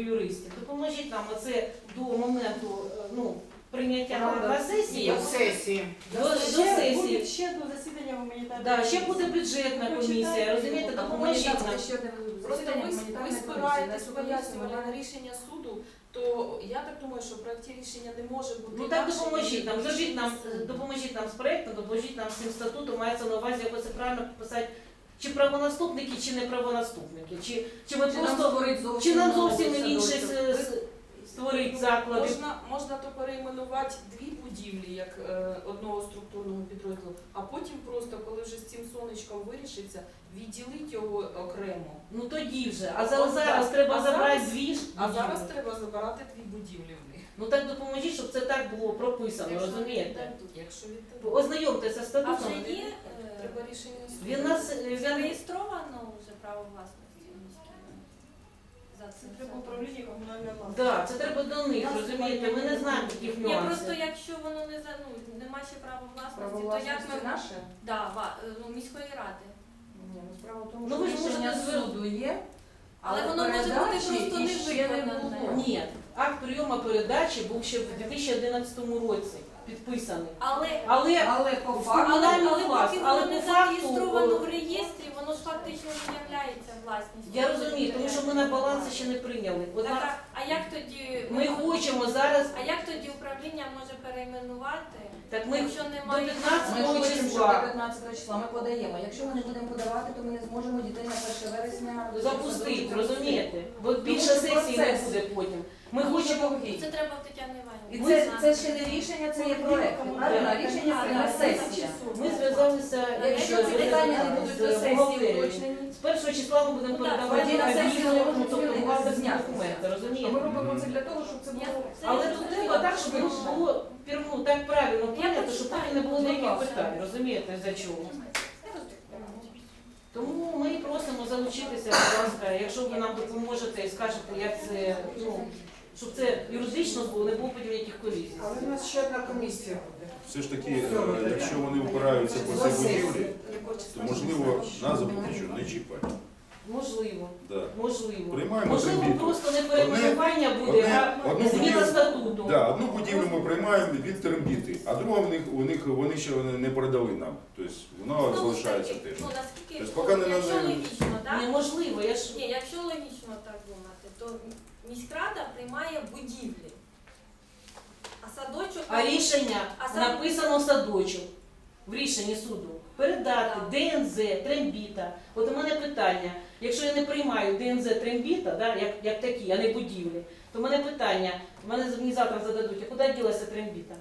юристів. Допоможіть нам оце до моменту е, ну, прийняття на, на сесії. До сесії. До, до Ще сесії. буде ще до засідання гуманітарної Да, ще буде бюджетна комісія, розумієте, допоможіть нам. Просто ви, ви спираєтесь пояснювали на рішення суду, то я так думаю, що в проєкті рішення не може бути. Ну так інакше, допоможіть нам, допоможіть нам, допоможіть нам з проектом, допоможіть нам з цим статутом, мається на увазі, як це правильно писати, чи правонаступники, чи не правонаступники, чи, чи ми просто, чи нам зовсім інше створить заклади. Можна, можна то перейменувати дві будівлі як е, одного структурного підрозділу, а потім просто, коли вже з цим сонечком вирішиться, відділити його окремо. Ну тоді вже. А зараз, От зараз так. треба А забрати зараз- дві ж. А будівлі. зараз треба забирати дві будівлі в них. Ну так допоможіть, щоб це так було прописано, розумієте? Якщо віддадуть. Ознайомтеся з А статутом. вже є Треба рішення суду. Він нас він зареєстровано вже право власності в міській раді? За Це цим треба законом? управління комунальної власності. да, це треба до них, розумієте? Ми не знаємо таких Ні, просто нюансів. якщо воно не за ну нема ще права власності, то як власності ми наше? да, ва- ну, міської ради. Ні, ну справа в тому, Ну, що ви ж рішення можете звер- суду є, Але воно може бути передачі просто не не виконане. було. Ні, акт прийому передачі був ще в 2011 році підписаний. Але Але Але по факту але, але поки але воно не по факту, зареєстровано в реєстрі, воно ж фактично не являється власністю. я розумію, тому що ми на баланси ще не прийняли. Так, на- а, а як тоді ми хочемо зараз, а як тоді управління може перейменувати, так ми якщо до немає 15 ми хочемо, до числа 15 числа ми подаємо. Якщо ми не будемо подавати, то ми не зможемо дітей на 1 вересня запустити, розумієте? Бо більше сесій не процес. буде потім. Ми хочемо довгий. це треба в Тетяни І це, це ще не рішення, це є проект. Правильно? Рішення прийме сесія. Ми зв'язалися Якщо ці питання не будуть до сесії уточнені, З першого числа ми будемо Ну, так, передавати тоді на на сесію не ну, тобто зняти. документи, розумієте? ми робимо це для того, щоб це було. Але тут треба так, щоб що- було ну, так правильно прийнято, щоб потім не було ніяких питань, розумієте, за чого. Тому ми просимо залучитися, будь ласка, якщо ви нам допоможете і скажете, як це, ну, щоб це юридично було, не було потім ніяких колізій. Але в нас ще одна комісія буде. Все ж таки, е, якщо вони опираються по цій будівлі, то можливо назву що не чіпати. Можливо, Да. можливо. Приймаємо Можливо, трембіту. просто не перейменування буде, одне- а одну зміна будівлю- статуту. Да, одну будівлю ми приймаємо від трембіти, а другу в них, у них вони ще не передали нам. Тобто воно Знову ж залишається таки, теж. Ну, наскільки, Тобто поки не якщо надо- логічно, так? Неможливо, я ж Ні, якщо логічно так думати, то міськрада приймає будівлі. А садочок А рішення А сам- написано садочок в рішенні суду. Передати ДНЗ, трембіта. От у мене питання. Якщо я не приймаю ДНЗ трембіта, да, як, як такі, а не будівлі, то в мене питання, в мене завтра зададуть, а куди ділася трембіта?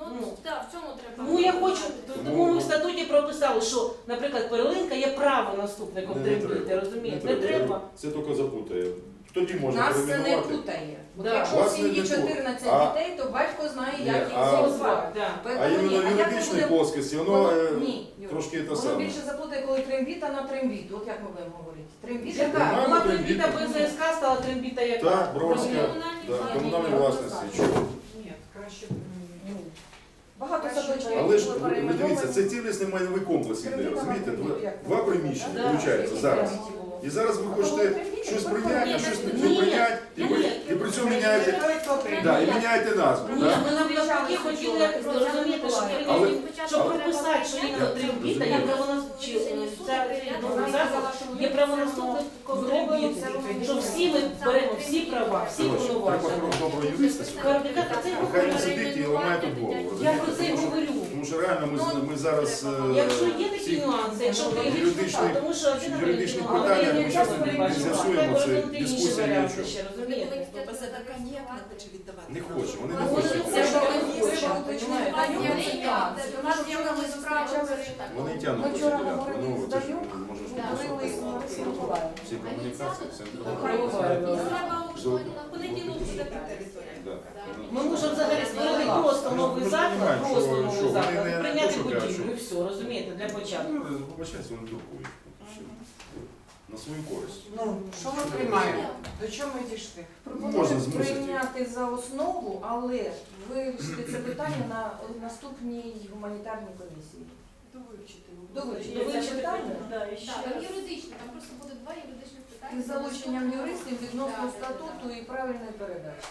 Ну, Ну. так, в цьому треба. Тому я хочу, тому ми в статуті прописали, що, наприклад, перлинка є право наступником трембіти, розумієте? Не треба. Це тільки запутає. Тоді можна Нас це не перейменувати. путає. От Да. Якщо в Вас сім'ї не 14 А- дітей, то батько знає, як їх а- Звати. А Поэтому іменно ні, а як плоскості, воно е, ні, Юра. трошки те Воно саме. більше заплутає, коли трембіта на трембіту. От як ми будемо говорити? Трембіта Яка? Приймаємо Була трембіта БЗСК, стала трембіта яка? Так, Бровська, Комунальні да, власності. комунальної власності. Чого? Ні, краще. Ну, Багато садочків. Але ж ви дивіться, це цілісний майновий комплекс іде, розумієте? Два, два приміщення, виходить, зараз. І зараз ви хочете щось прийняти, а щось не прийняти, і, при- і при цьому міняєте, да, і міняєте назву. Ні, Да? ми навпаки хотіли розуміти, що Але- прийняти, щоб прописати, що іменно трембіта є правонаступником, є правонаступником трембіти, що всі ми беремо всі права, всі Коротше, треба повноваження. юриста сюди. Це Нехай не говорить. сидить і ламає тут голову. Я про це й говорю. Що реально ми, з- ми зараз е, Якщо є такі нюанси, якщо прийдуть, юридичні- тому що один юридичні питання, ми час не з'ясуємо, треба це інші дискусія ні о варіанти чому. ще, розумієте? Кон'єктно хоче віддавати. не хоче, вони не хочуть. Це ж зустрічалися, так. Вони тягнуть цю ділянку. говорили Ну, з це ж Миколаївним. всі комунікації, все. Треба у понеділок буде Да. Ми можемо взагалі створити просто новий заклад, просто новий заклад, і прийняти будівлю, і все, розумієте, для початку. Ну, вибачайте, вони друкують. На свою користь. Ну, що ми приймаємо? До чого ми дійшли? Можна Пропонують змусити. прийняти за основу, але вирішити це питання на наступній гуманітарній комісії. Довивчити. Довивчити. Довивчити питання. Да, і ще Так, там раз. юридично, там просто буде два юридичних питання. Із залученням юристів відносно статуту і правильної передачі.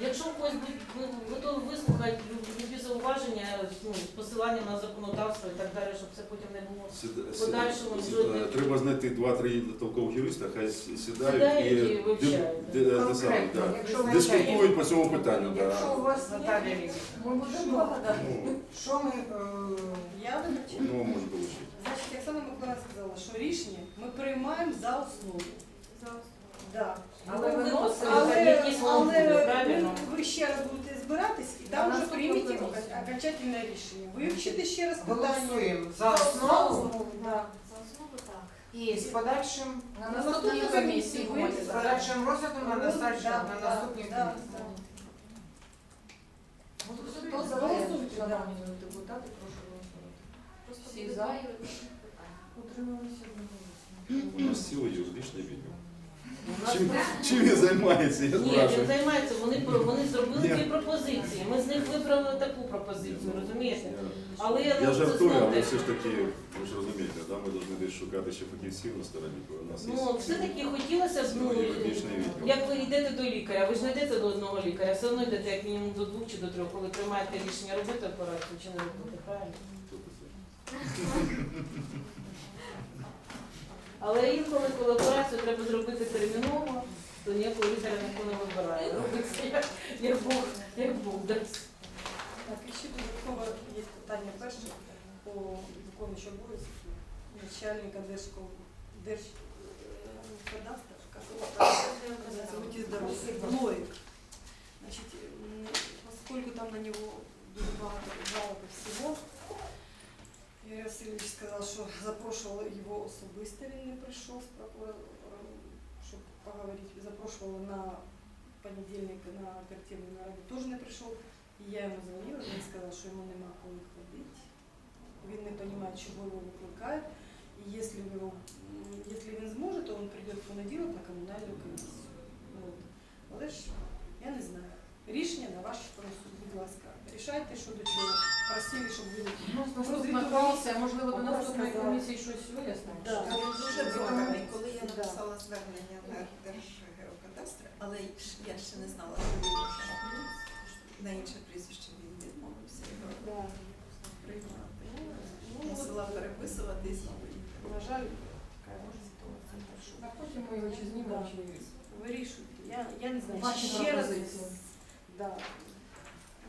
Якщо когось будуть ви- готові вислухати любі зауваження, ну, з посиланням на законодавство і так далі, щоб це потім не було. Сіда- Подальшому сіда- жодних- Треба знайти два-три толкових юриста, хай с- сідають Сідають і і вивчають. те саме, Конкретно, да. якщо дискутують по цьому питанню. Якщо Да. у вас Наталія Ми будемо багато. Ну, що ми е, Я вибачаю. ну, може вийти. Значить, Оксана Миколаївна сказала, що рішення ми приймаємо за основу. За основу. Да. Але Ну, виносимо Але, якісь але моменти, правильно? ви, ви ще раз будете збиратись і там вже прийміть ока- окончательне рішення. Вивчите ще раз питання. голосуємо за основу Да. За основу так. і з подальшим На На наступній комісії з подальшим розглядом на достатньо Да, на да, наступній да, комісії. да. Хто за шановні депутати, прошу голосувати. Просто Всі буде за? питання. Утрималися одноголосно. У нас цілий юридичний відділ. Чим, чим він займається, я Ні, він спрашиваю. займається, вони, про- вони зробили Ні. дві пропозиції. Ми з них вибрали таку пропозицію, розумієте? Але я, Я жартую, але все ж таки, ви ж розумієте, да, ми повинні десь шукати ще фахівців на стороні, коли у нас є Ну, все-таки хотілося б, ну, відділ. як ви йдете до лікаря, ви ж не йдете до одного лікаря, все одно йдете як мінімум до двох чи до трьох, коли приймаєте рішення робити операцію чи не робити, правильно? Але інколи, коли операцію треба зробити терміново, то ніякого лікаря ніхто не вибирає. Робиться як, як Бог, як Бог дасть. Так, і ще додатково є питання перше по виконуючому обов'язку начальника будьте здорові, Лоїк. Значить, м, поскольку там на него дуже багато жалоб і всього, Юрій Васильович сказав, що запрошували його особисто, він не прийшов з прокурором, щоб поговорити. Запрошували на понедільник на оперативну нараду, теж не прийшов. І я йому дзвонила, він сказав, що йому нема коли ходити. Він не розуміє, чого його викликають. І якщо, його, якщо він зможе, то він прийде в понеділок на комунальну комісію. От. Але ж я не знаю. Рішення на ваш розсуд, будь ласка. Рішайте, що до чого. Просили, щоб ви Ну, наступна комісія, можливо, до наступної комісії щось вияснимо. Да. Він дуже Да. добрий, коли я написала звернення на Держгеокадастр, але ж я ще не знала, що він на інше прізвище він відмовився його приймати. Мусила переписувати і знову їхати. На жаль, така може ситуація. Що А потім ми його чи знімемо, чи Вирішуйте. Я, я не знаю. Ваші ще раз. Да.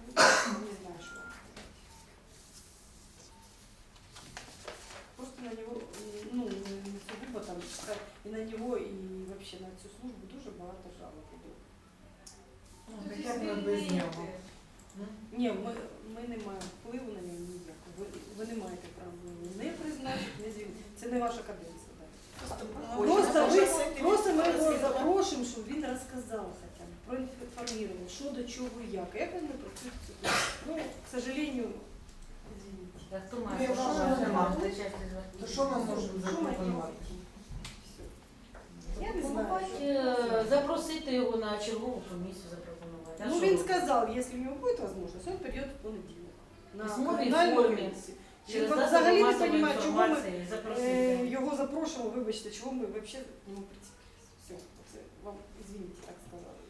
Ну, Не знаю, що. Просто на него, ну, не сугубо там, і на него, і вообще на цю службу дуже багато жалоб іде. Ну, Хоча б ми без нього. Ні, ми, ми не маємо впливу на нього ніякого. Ви, ви не маєте права його не призначити, не звільнити. Це не ваша каденція. Да. Просто, ви, просто ми його запрошуємо, щоб він розказав хоча б, проінформував, що до чого і як. Як він не працює? Ну, к сожалению, извините. Хто Ну, має якщо То що ми можемо запропонувати? Я не знаю. Е, Запросити його на чергову комісію запропонувати. А Ну, що він сказав, если у него будет возможность, он придет в понедельник. На Письмовій комунальну формі. комісію. Через Він засоби взагалі не масової розуміє, чого ми інформації е, запросити. його запрошували, вибачте, чого ми взагалі к нему прицепились. Все, це вам, извините, так сказали.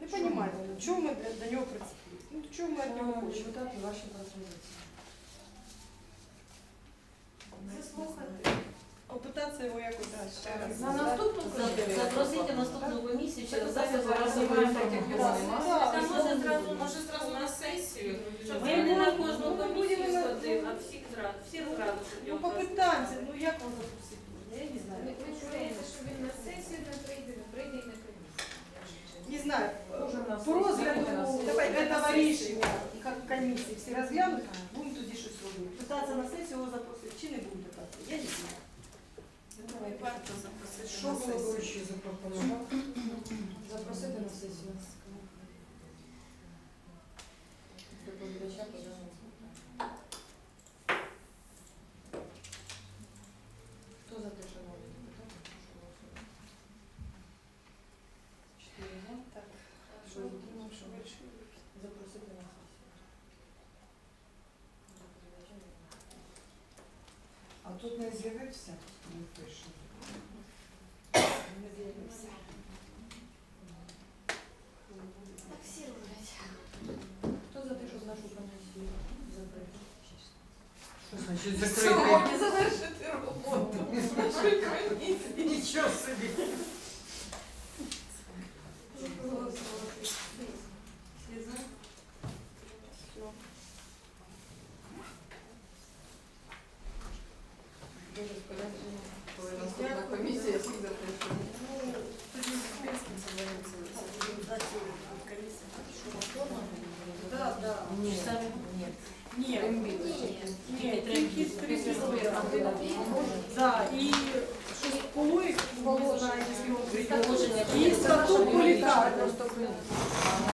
Не розумію, ну, чого ми до, до нього прицепились. Ну, чого ми від нього хочемо? депутати, ваші пропозиції. Заслухати. Попитатися його якось ще раз. На наступну комісію. Запросити наступну комісію через зараз масової так може зразу, на сесію, щоб Ми не на кожну комісію будемо на- ходив, а всіх зразу, всіх зразу, щоб Ну, його попитаємося, ну як вам запросити? Я не знаю. Ми чуємо, що він на сесію не прийде, не прийде і на комісію. Не знаю, Може, в нас по розгляду є на сесії. давай, этого рішення, як комісії всі розглянуть, будемо тоді щось робити. Питатися на сесію його запросити, чи не я не знаю. Думаю, варто запросити Що на сесію. ще запропонувати? Запросити на сесію. Доповідача по даному питанню. Хто за те, шановні депутати, прошу голосувати. Чотири за. Так, Що що утримав, що що вирішили? Запросити на сесію. Доповідача немає. Тут не з'явився, не пише. Не з'явився. Так всі роблять. Хто за те, щоб нашу комісію забрати? Що значить закрити? Сьогодні завершити роботу. Нічого собі.